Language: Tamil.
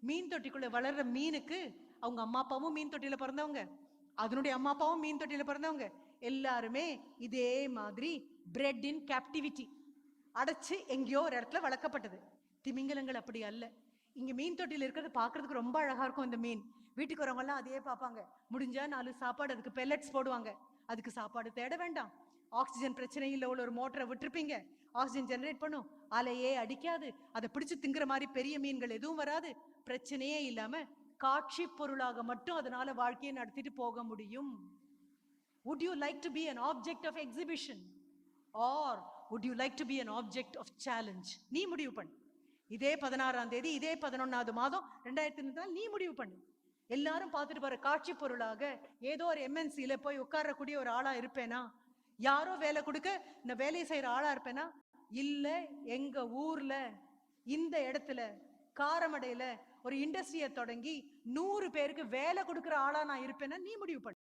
மீன் தொட்டிக்குள்ள வளர்ற மீனுக்கு அவங்க அம்மா அப்பாவும் மீன் தொட்டியில பிறந்தவங்க. அதனுடைய அம்மா அப்பாவும் மீன் தொட்டியில பிறந்தவங்க. எல்லாருமே இதே மாதிரி பிரெட் இன் கேப்டிவிட்டி அடைச்சு எங்கேயோ ஒரு இடத்துல வளர்க்கப்பட்டது. திமிங்கலங்கள் அப்படி அல்ல. இங்க மீன் தொட்டியில் இருக்கிறது பாக்குறதுக்கு ரொம்ப அழகா இருக்கும் இந்த மீன். வீட்டுக்கு வரவங்க எல்லாம் அதையே பார்ப்பாங்க. முடிஞ்சா நாலு சாப்பாடு அதுக்கு பெல்லட்ஸ் போடுவாங்க. அதுக்கு சாப்பாடு தேட வேண்டாம். ஆக்சிஜன் பிரச்சனை இல்லை உள்ள ஒரு மோட்டரை விட்டுருப்பீங்க. ஆக்சிஜன் ஜெனரேட் பண்ணும். அலையே அடிக்காது. அதை பிடிச்சு திங்குற மாதிரி பெரிய மீன்கள் எதுவும் வராது. பிரச்சனையே இல்லாம காட்சி பொருளாக மட்டும் அதனால வாழ்க்கையை நடத்திட்டு போக முடியும். Would you like to be an object of exhibition or would you like to be an object of challenge நீ முடிவு பண்ணு. இதே பதினாறாம் தேதி இதே பதினொன்னாவது மாதம் ரெண்டாயிரத்தி இருபத்தி நீ முடிவு பண்ணு. எல்லாரும் பார்த்துட்டு போற காட்சி பொருளாக ஏதோ ஒரு எம்என்சியில போய் உட்காரக்கூடிய ஒரு ஆளா இருப்பேனா? யாரோ வேலை கொடுக்க இந்த வேலையை செய்யற ஆளா இருப்பேனா? இல்ல எங்க ஊர்ல இந்த இடத்துல காரமடையில ஒரு இண்டஸ்ட்ரியை தொடங்கி நூறு பேருக்கு வேலை கொடுக்குற ஆளா நான் இருப்பேன்னா நீ முடிவு பண்ணு.